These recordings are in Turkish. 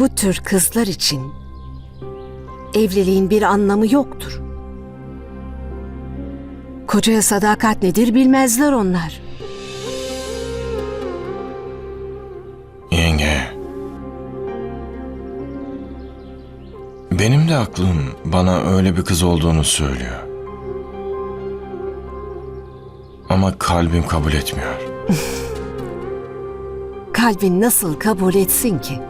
Bu tür kızlar için evliliğin bir anlamı yoktur. Kocaya sadakat nedir bilmezler onlar. Yenge. Benim de aklım bana öyle bir kız olduğunu söylüyor. Ama kalbim kabul etmiyor. Kalbin nasıl kabul etsin ki?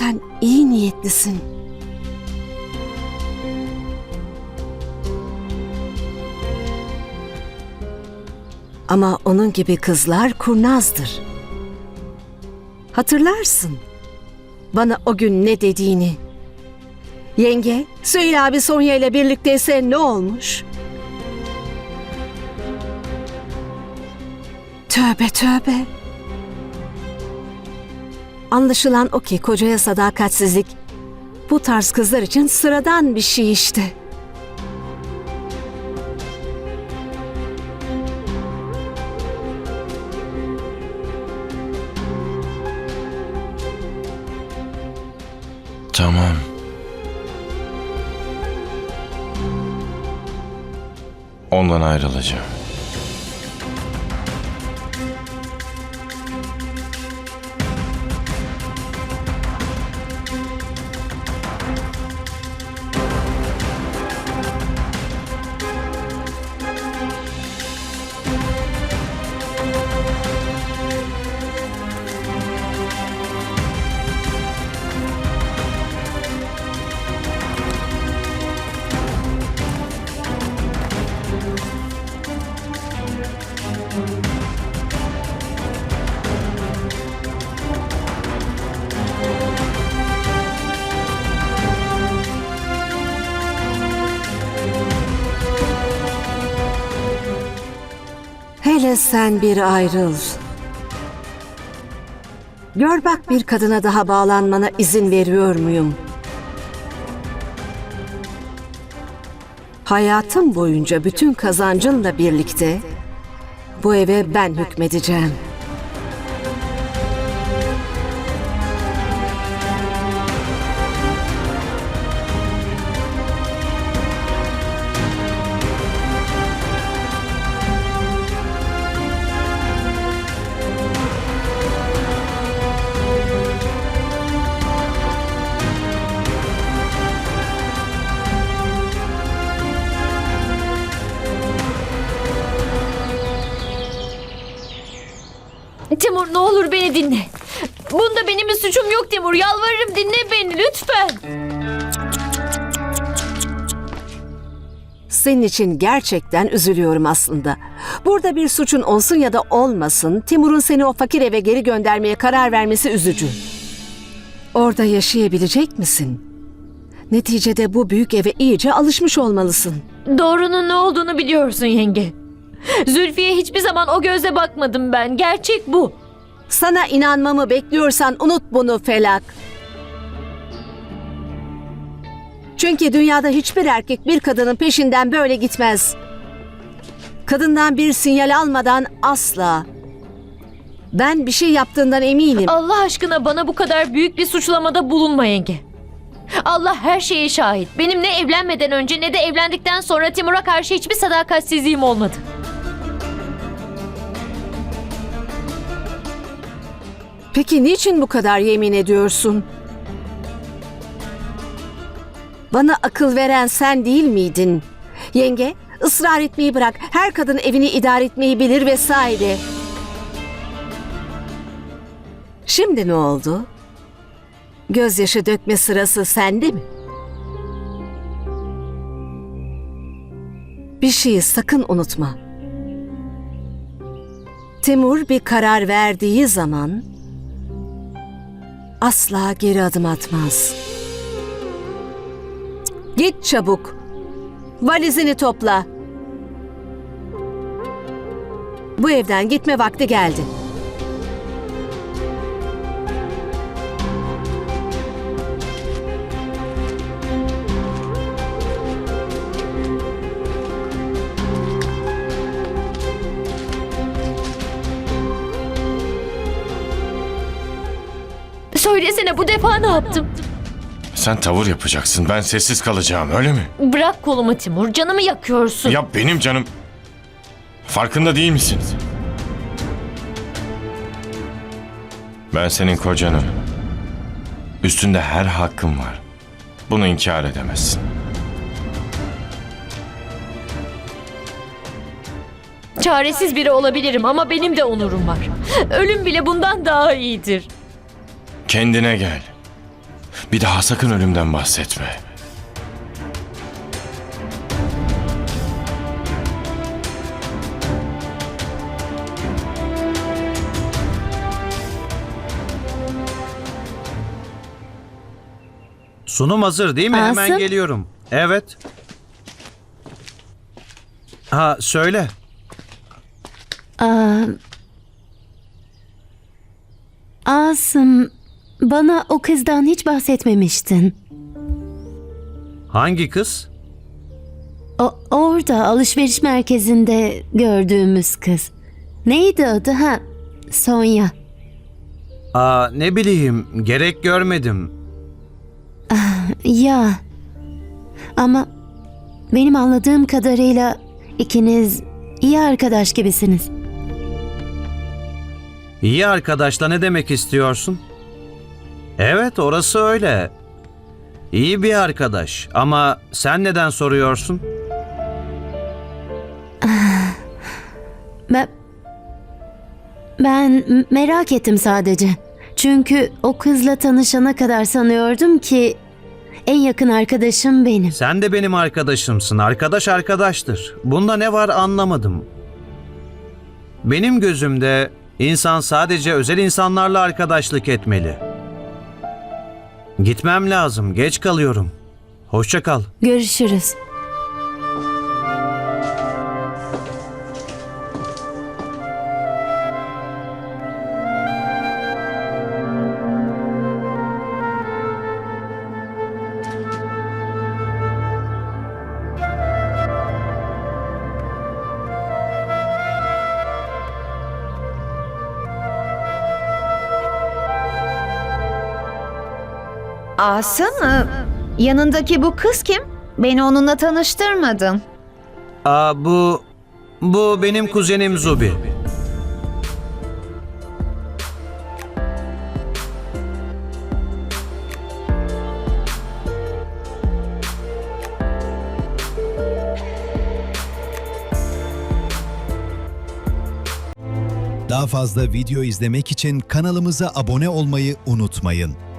Sen iyi niyetlisin. Ama onun gibi kızlar kurnazdır. Hatırlarsın. Bana o gün ne dediğini. Yenge, Süheyl abi Sonya ile birlikteyse ne olmuş? Tövbe tövbe. Anlaşılan o ki kocaya sadakatsizlik bu tarz kızlar için sıradan bir şey işte. Tamam. Ondan ayrılacağım. Hele sen bir ayrıl. Gör bak bir kadına daha bağlanmana izin veriyor muyum? Hayatım boyunca bütün kazancınla birlikte bu eve ben hükmedeceğim. Olur beni dinle. Bunda benim bir suçum yok Timur. Yalvarırım dinle beni lütfen. Senin için gerçekten üzülüyorum aslında. Burada bir suçun olsun ya da olmasın, Timur'un seni o fakir eve geri göndermeye karar vermesi üzücü. Orada yaşayabilecek misin? Neticede bu büyük eve iyice alışmış olmalısın. Doğrunun ne olduğunu biliyorsun yenge. Zülfiye hiçbir zaman o gözle bakmadım ben. Gerçek bu. Sana inanmamı bekliyorsan unut bunu Felak. Çünkü dünyada hiçbir erkek bir kadının peşinden böyle gitmez. Kadından bir sinyal almadan asla. Ben bir şey yaptığından eminim. Allah aşkına bana bu kadar büyük bir suçlamada bulunma yenge. Allah her şeye şahit. Benim ne evlenmeden önce ne de evlendikten sonra Timur'a karşı hiçbir sadakatsizliğim olmadı. Peki niçin bu kadar yemin ediyorsun? Bana akıl veren sen değil miydin? Yenge, ısrar etmeyi bırak. Her kadın evini idare etmeyi bilir vesaire. Şimdi ne oldu? Gözyaşı dökme sırası sende mi? Bir şeyi sakın unutma. Timur bir karar verdiği zaman asla geri adım atmaz. Git çabuk. Valizini topla. Bu evden gitme vakti geldi. Söylesene bu defa ne yaptım? Sen tavır yapacaksın. Ben sessiz kalacağım öyle mi? Bırak kolumu Timur. Canımı yakıyorsun. Ya benim canım. Farkında değil misin? Ben senin kocanım. Üstünde her hakkım var. Bunu inkar edemezsin. Çaresiz biri olabilirim ama benim de onurum var. Ölüm bile bundan daha iyidir. Kendine gel. Bir daha sakın ölümden bahsetme. Sunum hazır değil mi? Hemen Asım? geliyorum. Evet. Ha söyle. Aa, Asım, bana o kızdan hiç bahsetmemiştin. Hangi kız? O, orada alışveriş merkezinde gördüğümüz kız. Neydi adı ha? Sonya. Aa ne bileyim gerek görmedim. Ya. Ama benim anladığım kadarıyla ikiniz iyi arkadaş gibisiniz. İyi arkadaşla ne demek istiyorsun? Evet orası öyle. İyi bir arkadaş ama sen neden soruyorsun? Ben ben merak ettim sadece. Çünkü o kızla tanışana kadar sanıyordum ki en yakın arkadaşım benim. Sen de benim arkadaşımsın. Arkadaş arkadaştır. Bunda ne var anlamadım. Benim gözümde insan sadece özel insanlarla arkadaşlık etmeli. Gitmem lazım. Geç kalıyorum. Hoşça kal. Görüşürüz. Asım mı? Yanındaki bu kız kim? Beni onunla tanıştırmadın. Aa bu bu benim kuzenim Zubi. Daha fazla video izlemek için kanalımıza abone olmayı unutmayın.